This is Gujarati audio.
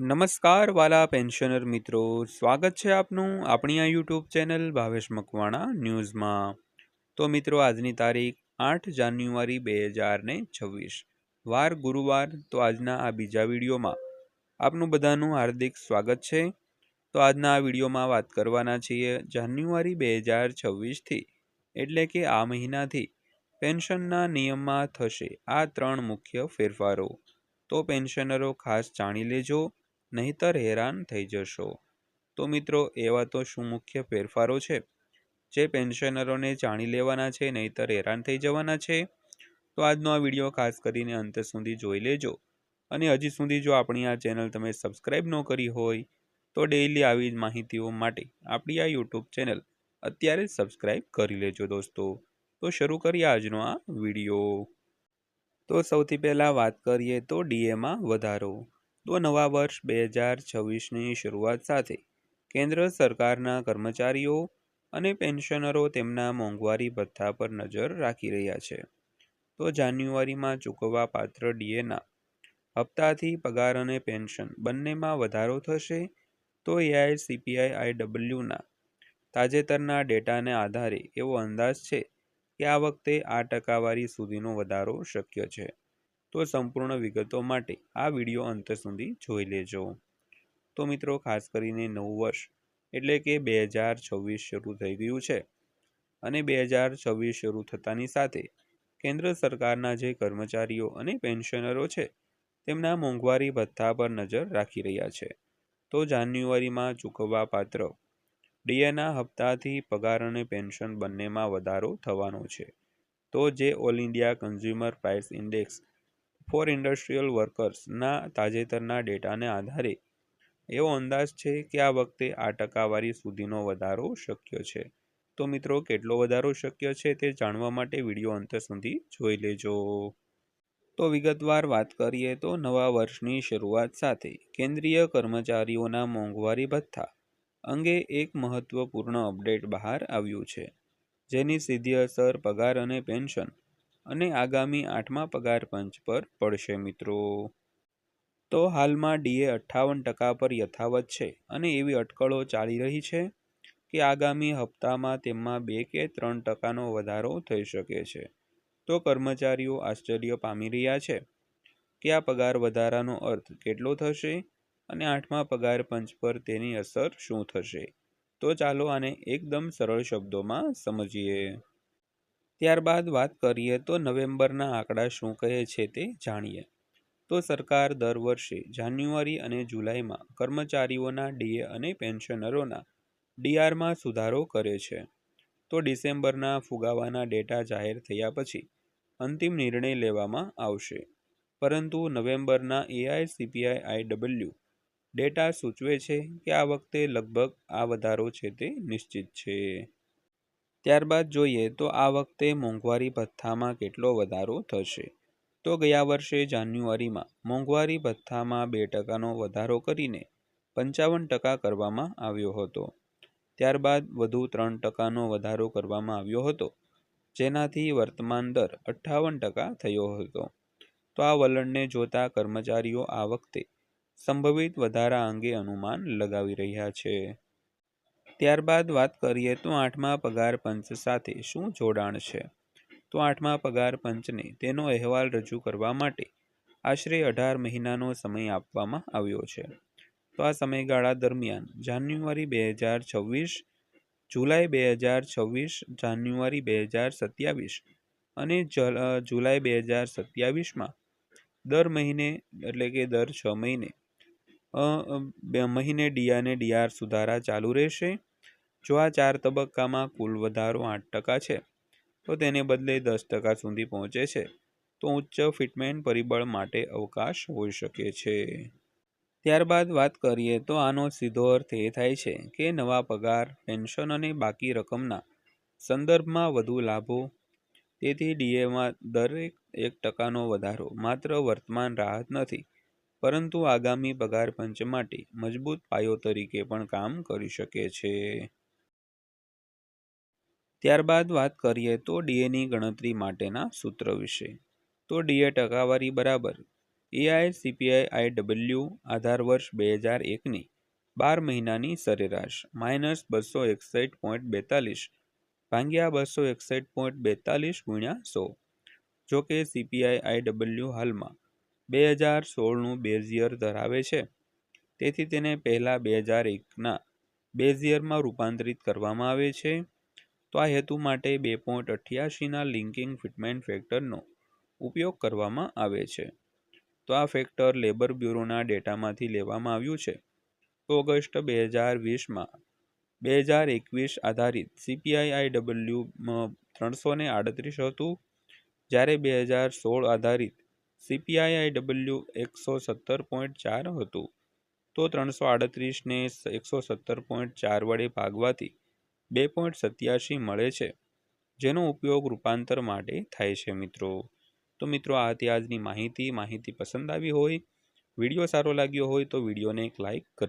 નમસ્કાર વાલા પેન્શનર મિત્રો. સ્વાગત છે આપનું આપણી આ યુટ્યુબ ચેનલ ભાવેશ મકવાણા ન્યૂઝમાં. તો મિત્રો, આજની તારીખ આઠ જાન્યુઆરી બે હજાર ને છવ્વીસ. વાર ગુરુવાર, તો આજના આ બીજા વિડીયોમાં આપનું બધાનું હાર્દિક સ્વાગત છે. તો આજના આ વિડીયોમાં વાત કરવાના છીએ જાન્યુઆરી બે હજાર છવ્વીસથી, એટલે કે આ મહિનાથી પેન્શનના નિયમમાં થશે આ ત્રણ મુખ્ય ફેરફારો. તો પેન્શનરો ખાસ જાણી લેજો. નહીતર હેરાન થઈ જશો. તો મિત્રો, એવા તો શું મુખ્ય ફેરફારો છે? જે પેન્શનરોને જાણી લેવાના છે, નહીતર હેરાન થઈ જવાના છે? તો આજનો આ વીડિયો ખાસ કરીને અંત સુધી જોઈ લેજો. અને હજી સુધી જો આપણી આ ચેનલ તમે સબસ્ક્રાઈબ ન કરી હોય, તો ડેઈલી આવી જ માહિતીઓ માટે આપણી આ યુટ્યુબ ચેનલ અત્યારે જ સબસ્ક્રાઈબ કરી લેજો દોસ્તો. તો શરૂ કરીએ આજનો આ વીડિયો. તો સૌથી પહેલાં વાત કરીએ તો ડીએમાં વધારો. તો નવા વર્ષ બે હજાર છવ્વીસની શરૂઆત સાથે કેન્દ્ર સરકારના કર્મચારીઓ અને પેન્શનરો તેમના મોંઘવારી ભથ્થા પર નજર રાખી રહ્યા છે. તો જાન્યુઆરીમાં ચૂકવવા પાત્ર ડીએના હપ્તાથી પગાર અને પેન્શન બંનેમાં વધારો થશે તો એઆઈસીપીઆઈ આઈડબલ્યુના તાજેતરના ડેટાને આધારે એવો અંદાજ છે કે આ વખતે આ ટકાવારી સુધીનો વધારો શક્ય છે. તો સંપૂર્ણ વિગતો માટે આ વીડિયો અંત સુધી જોઈ લેજો. તો મિત્રો, ખાસ કરીને નવું વર્ષ એટલે કે બે હજાર છવ્વીસ શરૂ થઈ ગયું છે અને બે હજાર છવ્વીસ શરૂ થતાની સાથે કેન્દ્ર સરકારના જે કર્મચારીઓ અને પેન્શનરો છે, તેમના મોંઘવારી ભથ્થા પર નજર રાખી રહ્યા છે. તો જાન્યુઆરીમાં ચૂકવવા પાત્ર ડીએના હપ્તાથી પગાર અને પેન્શન બંનેમાં વધારો થવાનો છે. તો જે all India consumer price index for industrial વર્કર્સના તાજેતરના ડેટાને આધારે. એવો અંદાજ છે કે આ વખતે આ ટકાવારી સુધીનો વધારો શક્ય છે. તો મિત્રો, કેટલો વધારો શક્ય છે તે જાણવા માટે વીડિયો અંત સુધી જોઈ લેજો. તો વિગતવાર વાત કરીએ તો નવા વર્ષની શરૂઆત સાથે કેન્દ્રીય કર્મચારીઓના મોંઘવારી ભથ્થા અંગે એક મહત્વપૂર્ણ અપડેટ બહાર આવ્યું છે. જેની સીધી અસર પગાર અને પેન્શન અને આગામી આઠમા પગાર પંચ પર પડશે, મિત્રો. તો હાલમાં ડીએ અઠ્ઠાવન ટકા પર યથાવત છે અને એવી અટકળો ચાલી રહી છે કે આગામી હપ્તામાં તેમાં બે કે ત્રણ ટકાનો વધારો થઈ શકે છે. તો કર્મચારીઓ આશ્ચર્ય પામી રહ્યા છે કે આ પગાર વધારાનો અર્થ કેટલો થશે અને આઠમા પગાર પંચ પર તેની અસર શું થશે. તો ચાલો આને એકદમ સરળ શબ્દોમાં સમજીએ. ત્યારબાદ વાત કરીએ તો નવેમ્બરના આંકડા શું કહે છે તે જાણીએ. તો સરકાર દર વર્ષે જાન્યુઆરી અને જુલાઈમાં કર્મચારીઓના ડીએ અને પેન્શનરોના ડીઆરમાં સુધારો કરે છે. તો ડિસેમ્બરના ફુગાવાના ડેટા જાહેર થયા પછી અંતિમ નિર્ણય લેવામાં આવશે. પરંતુ નવેમ્બરના એઆઈસીપીઆઈ આઈડબલ્યુ ડેટા સૂચવે છે કે આ વખતે લગભગ આ વધારો છે તે નિશ્ચિત છે. ત્યારબાદ જોઈએ તો આ વખતે મોંઘવારી ભથ્થામાં કેટલો વધારો થશે? તો ગયા વર્ષે જાન્યુઆરીમાં મોંઘવારી ભથ્થામાં બે ટકાનો વધારો કરીને પંચાવન ટકા કરવામાં આવ્યો હતો. ત્યારબાદ વધુ ત્રણ ટકાનો વધારો કરવામાં આવ્યો હતો, જેનાથી વર્તમાન દર અઠ્ઠાવન ટકા થયો હતો. તો આ વલણને જોતા કર્મચારીઓ આ વખતે સંભવિત વધારા અંગે અનુમાન લગાવી રહ્યા છે. ત્યારબાદ વાત કરીએ તો આઠમા પગાર પંચ સાથે શું જોડાણ છે? તો આઠમા પગાર પંચને તેનો અહેવાલ રજૂ કરવા માટે આશરે અઢાર મહિનાનો સમય આપવામાં આવ્યો છે. તો આ સમયગાળા દરમિયાન જાન્યુઆરી બે હજાર છવ્વીસ, જુલાઈ બે હજાર છવ્વીસ, જાન્યુઆરી બે હજાર સત્યાવીસ અને જુલાઈ બે હજાર સત્યાવીસમાં દર મહિને એટલે કે દર છ મહિને મહિને ડીઆરને ડીઆર સુધારા ચાલુ રહેશે. જો આ ચાર તબક્કામાં કુલ વધારો આઠ ટકા છે, તો તેને બદલે દસ ટકા સુધી પહોંચે છે, તો ઉચ્ચ ફિટમેન્ટ પરિબળ માટે અવકાશ હોઈ શકે છે. ત્યારબાદ વાત કરીએ તો આનો સીધો અર્થ એ થાય છે કે નવા પગાર, પેન્શન અને બાકી રકમના સંદર્ભમાં વધુ લાભો, તેથી ડીએમાં દરેક એક ટકાનો વધારો માત્ર વર્તમાન રાહત નથી, પરંતુ આગામી પગાર પંચ માટે મજબૂત પાયો તરીકે પણ કામ કરી શકે છે. ત્યારબાદ વાત કરીએ તો ડીએની ગણતરી માટેના સૂત્ર વિશે. તો ડીએ ટકાવારી બરાબર. એઆઈ, સીપીઆઈ આઈ ડબલ્યુ આધાર વર્ષ બે હજાર એકની બાર મહિનાની સરેરાશ માઇનસ બસો એકસઠ પોઈન્ટ બેતાલીસ ભાંગ્યા બસો એકસઠ પોઈન્ટ બેતાલીસ ગુણ્યા સો. જો કે સીપીઆઈ આઈ ડબલ્યુ હાલમાં બે હજાર સોળનું બેઝિયર ધરાવે છે. તેથી તેને પહેલાં બે હજાર એકના બેઝિયરમાં રૂપાંતરિત કરવામાં આવે છે. તો આ હેતુ માટે બે પોઈન્ટ અઠ્યાસીના લિંકિંગ ફિટમેન્ટ ફેક્ટરનો ઉપયોગ કરવામાં આવે છે. તો આ ફેક્ટર લેબર બ્યુરોના ડેટામાંથી લેવામાં આવ્યું છે. ઓગસ્ટ બે હજાર વીસમાં બે હજાર એકવીસ આધારિત સીપીઆઈ ડબલ્યુ ત્રણસો ને આડત્રીસ હતું. જ્યારે બે હજાર સોળ આધારિત સીપીઆઈ આઈ ડબલ્યુ એકસો સત્તર પોઈન્ટ ચાર હતું. તો ત્રણસો આડત્રીસને એકસો સત્તર પોઈન્ટ ચાર વડે ભાગવાથી બે પોઈન્ટ સત્યાસી મળે છે, જેનો ઉપયોગ રૂપાંતર માટે થાય છે મિત્રો. તો મિત્રો, આ હતી આજની માહિતી. માહિતી પસંદ આવી હોય, વીડિયો સારો લાગ્યો હોય તો વિડીયોને એક લાઇક કરી